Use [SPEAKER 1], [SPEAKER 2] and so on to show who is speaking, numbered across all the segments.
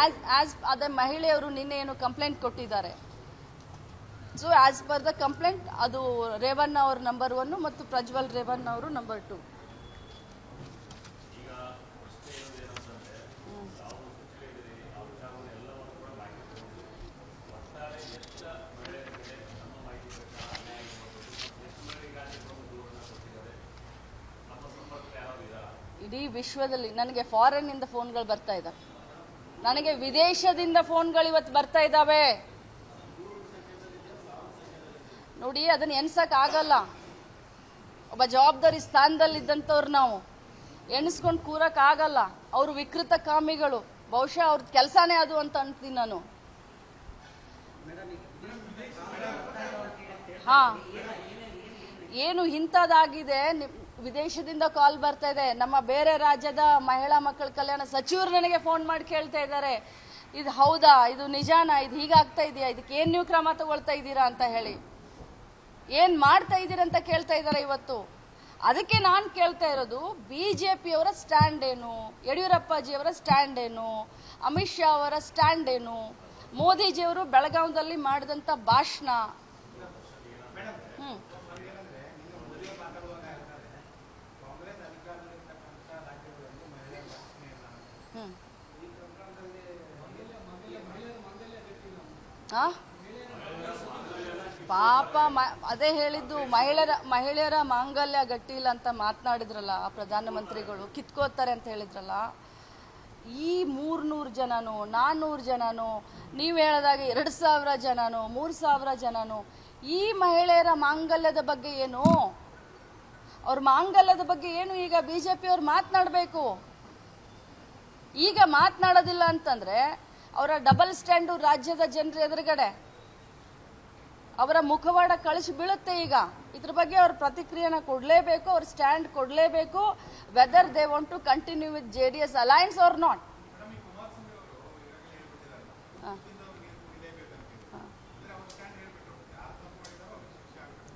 [SPEAKER 1] As as ಅದೇ ಮಹಿಳೆಯವರು ನಿನ್ನೆ ಏನು ಕಂಪ್ಲೇಂಟ್ ಕೊಟ್ಟಿದ್ದಾರೆ. So as per the complaint ಅದು ರೇವಣ್ಣ ಅವ್ರ ನಂಬರ್ ಒನ್ ಮತ್ತು ಪ್ರಜ್ವಲ್ ರೇವಣ್ಣ ಅವರು ನಂಬರ್ ಟು ಇಡೀ ವಿಶ್ವದಲ್ಲಿ ನನಗೆ ಫಾರಿನ್ ಇಂದ ಫೋನ್ಗಳು ಬರ್ತಾ ಇದ್ದಾವೆ ನನಗೆ ವಿದೇಶದಿಂದ ಫೋನ್ಗಳು ಇವತ್ತು ಬರ್ತಾ ಇದ್ದಾವೆ. ನೋಡಿ, ಅದನ್ನ ಎಣಿಸಕ್ ಆಗಲ್ಲ. ಒಬ್ಬ ಜವಾಬ್ದಾರಿ ಸ್ಥಾನದಲ್ಲಿದ್ದಂಥವ್ರು ನಾವು. ಎಣಿಸ್ಕೊಂಡು ಕೂರಕ್ ಆಗಲ್ಲ. ಅವರು ವಿಕೃತ ಕಾಮಿಗಳು. ಬಹುಶಃ ಅವ್ರ ಕೆಲಸನೇ ಅದು ಅಂತ ಅಂತೀನಿ ನಾನು. ಹಾ. ಏನು ಇಂಥದ್ದಾಗಿದೆ ವಿದೇಶದಿಂದ ಕಾಲ್ ಬರ್ತಾ ಇದೆ. ನಮ್ಮ ಬೇರೆ ರಾಜ್ಯದ ಮಹಿಳಾ ಮಕ್ಕಳ ಕಲ್ಯಾಣ ಸಚಿವರು ನನಗೆ ಫೋನ್ ಮಾಡಿ ಕೇಳ್ತಾ ಇದ್ದಾರೆ. ಇದು ಹೌದಾ? ಇದು ನಿಜಾನಾ? ಇದು ಹೀಗಾಗ್ತಾ ಇದೆಯಾ? ಇದಕ್ಕೆ ಏನು ನೀವು ಕ್ರಮ ತಗೊಳ್ತಾ ಇದ್ದೀರಾ ಅಂತ ಹೇಳಿ. ಏನ್ ಮಾಡ್ತಾ ಇದ್ದೀರಾ ಅಂತ ಕೇಳ್ತಾ ಇದ್ದಾರೆ ಇವತ್ತು. ಅದಕ್ಕೆ ನಾನು ಕೇಳ್ತಾ ಇರೋದು, ಬಿಜೆಪಿಯವರ ಸ್ಟ್ಯಾಂಡ್ ಏನು? ಯಡಿಯೂರಪ್ಪಾಜಿಯವರ ಸ್ಟ್ಯಾಂಡ್ ಏನು? ಅಮಿತ್ ಶಾ ಅವರ ಸ್ಟ್ಯಾಂಡ್ ಏನು? ಮೋದಿಜಿಯವರು ಬೆಳಗಾವದಲ್ಲಿ ಮಾಡಿದಂಥ ಭಾಷಣ ಪಾಪ ಅದೇ ಹೇಳಿದ್ದು ಮಹಿಳೆಯರ ಮಹಿಳೆಯರ ಮಾಂಗಲ್ಯ ಗಟ್ಟಿ ಇಲ್ಲ ಅಂತ ಮಾತನಾಡಿದ್ರಲ್ಲ ಪ್ರಧಾನಮಂತ್ರಿಗಳು ಕಿತ್ಕೋತಾರೆ ಅಂತ ಹೇಳಿದ್ರಲ್ಲ, ಈ ಮೂರ್ನೂರು ಜನನು ನಾನ್ನೂರು ಜನನು, ನೀವು ಹೇಳಿದಾಗ ಎರಡು ಸಾವಿರ ಜನನು, ಮೂರು ಸಾವಿರ ಜನನು, ಈ ಮಹಿಳೆಯರ ಮಾಂಗಲ್ಯದ ಬಗ್ಗೆ ಏನು? ಅವ್ರ ಮಾಂಗಲ್ಯದ ಬಗ್ಗೆ ಏನು ಈಗ ಬಿಜೆಪಿ ಪಿಯವ್ರು ಮಾತನಾಡಬೇಕು? ಈಗ ಮಾತನಾಡೋದಿಲ್ಲ ಅಂತಂದ್ರೆ ಅವರ ಡಬಲ್ ಸ್ಟ್ಯಾಂಡು ರಾಜ್ಯದ ಜನರ ಎದುರುಗಡೆ. ಅವರ ಮುಖವಾಡ ಕಳಿಸಿ ಬೀಳುತ್ತೆ ಈಗ. ಇದ್ರ ಬಗ್ಗೆ ಅವ್ರ ಪ್ರತಿಕ್ರಿಯೆನ ಕೊಡಲೇಬೇಕು, ಅವ್ರ ಸ್ಟ್ಯಾಂಡ್ ಕೊಡಲೇಬೇಕು. Whether they want to continue with J D S alliance or not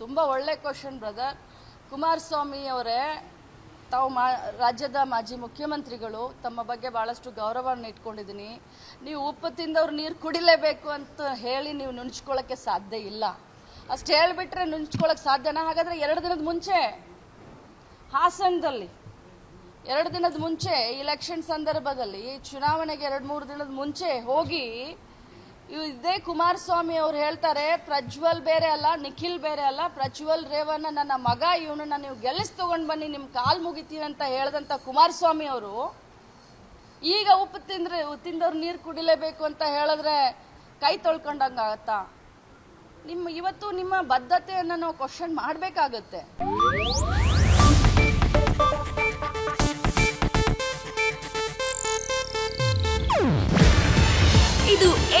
[SPEAKER 1] ತುಂಬ ಒಳ್ಳೆ ಕ್ವಶನ್ ಬ್ರದರ್ ಕುಮಾರಸ್ವಾಮಿ ಅವರೇ ತಾವು ಮಾ, ರಾಜ್ಯದ ಮಾಜಿ ಮುಖ್ಯಮಂತ್ರಿಗಳು ತಮ್ಮ ಬಗ್ಗೆ ಭಾಳಷ್ಟು ಗೌರವವನ್ನು ಇಟ್ಕೊಂಡಿದ್ದೀನಿ. ನೀವು ಉಪ್ಪು ತಿಂದವ್ರು ನೀರು ಕುಡಿಲೇಬೇಕು ಅಂತ ಹೇಳಿ ನೀವು ನುಣ್ಚ್ಕೊಳ್ಳೋಕ್ಕೆ ಸಾಧ್ಯ ಇಲ್ಲ. ಅಷ್ಟು ಹೇಳಿಬಿಟ್ರೆ ನುಣ್ಚ್ಕೊಳ್ಳೋಕ್ಕೆ ಸಾಧ್ಯನಾ? ಹಾಗಾದರೆ ಎರಡು ದಿನದ ಮುಂಚೆ, ಹಾಸನದಲ್ಲಿ, ಎರಡು ದಿನದ ಮುಂಚೆ ಇಲೆಕ್ಷನ್ ಸಂದರ್ಭದಲ್ಲಿ ಚುನಾವಣೆಗೆ ಎರಡು ಮೂರು ದಿನದ ಮುಂಚೆ ಹೋಗಿ ಇದೇ ಕುಮಾರಸ್ವಾಮಿ ಅವ್ರು ಹೇಳ್ತಾರೆ, ಪ್ರಜ್ವಲ್ ಬೇರೆ ಅಲ್ಲ, ನಿಖಿಲ್ ಬೇರೆ ಅಲ್ಲ, ಪ್ರಜ್ವಲ್ ರೇವಣ್ಣ ನನ್ನ ಮಗ, ಇವನನ್ನ ನೀವು ಗೆಲ್ಲಿಸ್ ತಗೊಂಡ್ ಬನ್ನಿ, ನಿಮ್ ಕಾಲ್ ಮುಗಿತೀನಿ ಅಂತ ಹೇಳ್ದಂತ ಕುಮಾರಸ್ವಾಮಿ ಅವರು, ಈಗ ಉಪ್ಪು ತಿಂದ್ರೆ, ತಿಂದವ್ರು ನೀರು ಕುಡಿಲೇಬೇಕು ಅಂತ ಹೇಳಿದ್ರೆ ಕೈ ತೊಳ್ಕೊಂಡಂಗ ಆಗತ್ತಾ? ನಿಮ್ಮ ಇವತ್ತು ನಿಮ್ಮ ಬದ್ಧತೆಯನ್ನು ನಾವು ಕ್ವಶನ್ ಮಾಡಬೇಕಾಗತ್ತೆ.